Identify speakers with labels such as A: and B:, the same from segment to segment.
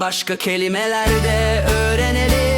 A: başka kelimelerde öğrenelim.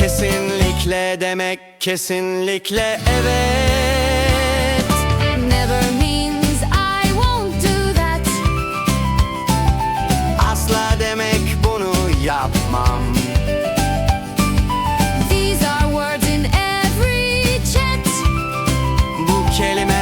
A: Kesinlikle demek kesinlikle evet.
B: Never means I won't do that.
A: Asla demek bunu yapmam.
B: These are words in every chat.
A: Bu
B: kelime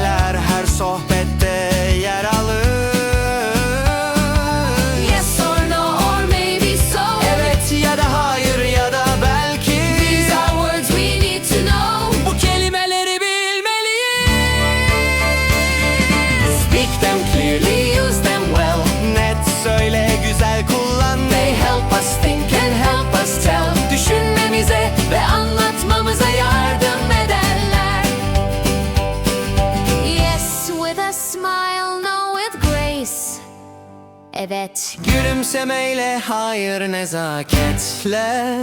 A: evet. Gülümsemeyle hayır nezaketle.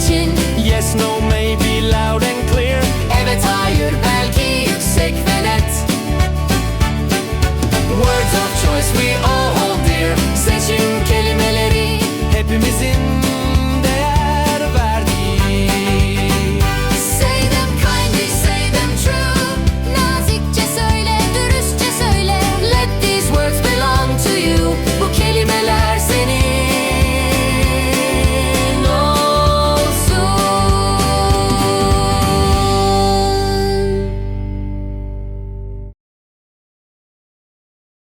A: için